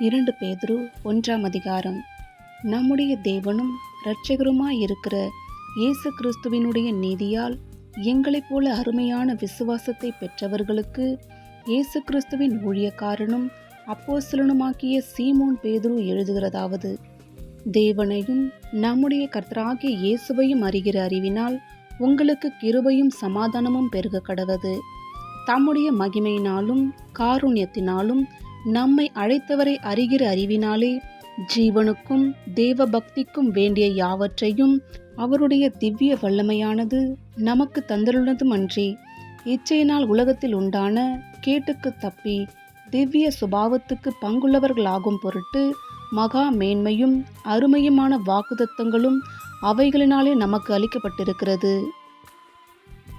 இரண்டு பேதுரு ஒன்றாம் அதிகாரம். நம்முடைய தேவனும் இரட்சகருமாய் இருக்கிற இயேசு கிறிஸ்துவினுடைய நீதியால் எங்களைப் போல அருமையான விசுவாசத்தை பெற்றவர்களுக்கு இயேசு கிறிஸ்துவின் ஊழியக்காரனும் அப்போஸ்தலனுமாக்கிய சீமோன் பேதுரு எழுதுகிறதாவது தேவனையும் நம்முடைய கர்த்தராகிய இயேசுவையும் அறிகிற அறிவினால் உங்களுக்கு கிருபையும் சமாதானமும் பெருக கடவது தம்முடைய மகிமையினாலும் காருண்யத்தினாலும் நம்மை அழைத்தவரை அறிகிற அறிவினாலே ஜீவனுக்கும் தேவ பக்திக்கும் வேண்டிய யாவற்றையும் அவருடைய திவ்ய வல்லமையானது நமக்கு தந்தருள்ளதும் அன்றி இச்சையினால் உலகத்தில் உண்டான கேட்டுக்கு தப்பி திவ்ய சுபாவத்துக்கு பங்குள்ளவர்களாகும் பொருட்டு மகா மேன்மையும் அருமையுமான வாக்குதத்தங்களும் அவைகளினாலே நமக்கு அளிக்கப்பட்டிருக்கிறது.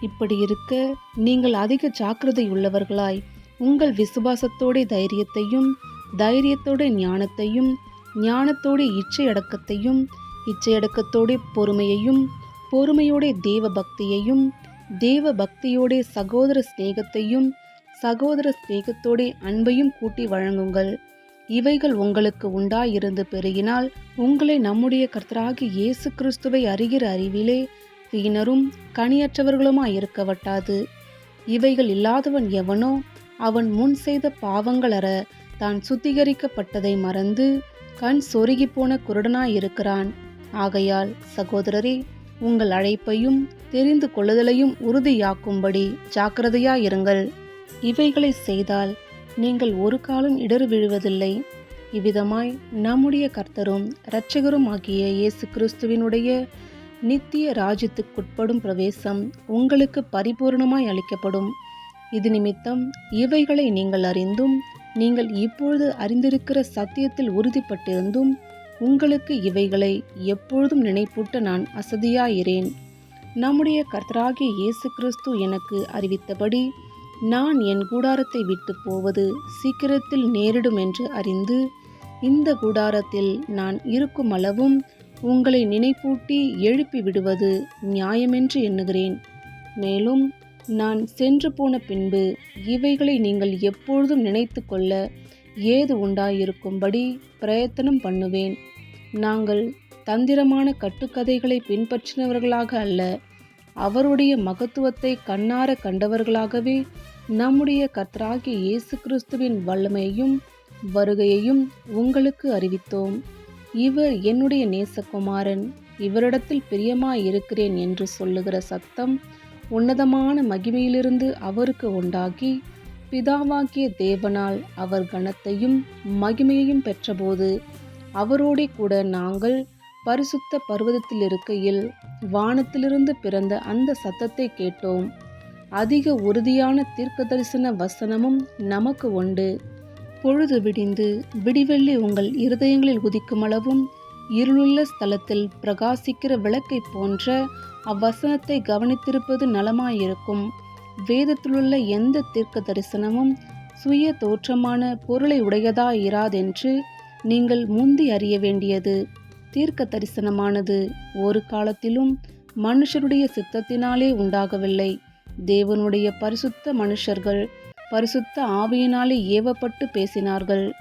இப்படி இருக்க நீங்கள் அதிக ஜாக்கிரதை உள்ளவர்களாய் உங்கள் விசுவாசத்தோட தைரியத்தையும் தைரியத்தோட ஞானத்தையும் ஞானத்தோட இச்சையடக்கத்தையும் இச்சையடக்கத்தோட பொறுமையையும் பொறுமையோட தேவ பக்தியையும் தேவ பக்தியோட சகோதர சிநேகத்தையும் சகோதர சிநேகத்தோட அன்பையும் கூட்டி வழங்குங்கள். இவைகள் உங்களுக்கு உண்டாயிருந்து பெருகினால் உங்களை நம்முடைய கர்த்தராகி இயேசு கிறிஸ்துவை அறிகிற அறிவிலே வீணரும் கனியற்றவர்களுமாய் இருக்க வட்டாது. இவைகள் இல்லாதவன் எவனோ அவன் முன் செய்த பாவங்களற தான் சுத்திகரிக்கப்பட்டதை மறந்து கண் சொருகி போன குருடனாய் இருக்கிறான் ஆகையால் சகோதரரே உங்கள் அழைப்பையும் தெரிந்து கொள்ளுதலையும் உறுதியாக்கும்படி ஜாக்கிரதையாயிருங்கள். இவைகளை செய்தால் நீங்கள் ஒரு காலம் இடர் விழுவதில்லை. இவ்விதமாய் நம்முடைய கர்த்தரும் இரட்சகரும் ஆகிய இயேசு கிறிஸ்துவினுடைய நித்திய ராஜ்யத்துக்குட்படும் பிரவேசம் உங்களுக்கு பரிபூர்ணமாய் அளிக்கப்படும். இது நிமித்தம் இவைகளை நீங்கள் அறிந்தும் நீங்கள் இப்பொழுது அறிந்திருக்கிற சத்தியத்தில் உறுதிப்பட்டிருந்தும் உங்களுக்கு இவைகளை எப்பொழுதும் நினைப்பூட்ட நான் அசதியாயிறேன் நம்முடைய கர்த்தராகிய இயேசு கிறிஸ்து எனக்கு அறிவித்தபடி நான் என் கூடாரத்தை விட்டு போவது சீக்கிரத்தில் நேரிடும் என்று அறிந்து இந்த கூடாரத்தில் நான் இருக்கும் அளவும் உங்களை நினைப்பூட்டி எழுப்பி விடுவது நியாயமென்று எண்ணுகிறேன். மேலும் நான் சென்று போன பின்பு இவைகளை நீங்கள் எப்பொழுதும் நினைத்து கொள்ள ஏது உண்டாயிருக்கும்படி பிரயத்தனம் பண்ணுவேன். நாங்கள் தந்திரமான கட்டுக்கதைகளை பின்பற்றினவர்களாக அல்ல அவருடைய மகத்துவத்தை கண்ணார கண்டவர்களாகவே நம்முடைய கர்த்தராகிய இயேசு கிறிஸ்துவின் வல்லமையையும் வருகையையும் உங்களுக்கு அறிவித்தோம். இவர் என்னுடைய நேசகுமாரன் இவரிடத்தில் பிரியமாயிருக்கிறேன் என்று சொல்லுகிற சத்தம் உன்னதமான மகிமையிலிருந்து அவருக்கு உண்டாகி பிதாவாகிய தேவனால் அவர் கனத்தையும் மகிமையையும் பெற்றபோது அவரோடே கூட நாங்கள் பரிசுத்த பர்வதத்தில் இருக்கையில் வானத்திலிருந்து பிறந்த அந்த சத்தத்தை கேட்டோம். அதிக உறுதியான தீர்க்க தரிசன வசனமும் நமக்கு உண்டு. பொழுது விடிந்து விடிவெள்ளி உங்கள் இருதயங்களில் உதிக்கும் அளவும் இருளுள்ள ஸ்தலத்தில் பிரகாசிக்கிற விளக்கை போன்ற அவ்வசனத்தை கவனித்திருப்பது நலமாயிருக்கும். வேதத்திலுள்ள எந்த தீர்க்க தரிசனமும் சுய தோற்றமான பொருளை உடையதா இராதென்று நீங்கள் முந்தி அறிய வேண்டியது. தீர்க்க தரிசனமானது ஒரு காலத்திலும் மனுஷருடைய சித்தத்தினாலே உண்டாகவில்லை. தேவனுடைய பரிசுத்த மனுஷர்கள் பரிசுத்த ஆவியினாலே ஏவப்பட்டு பேசினார்கள்.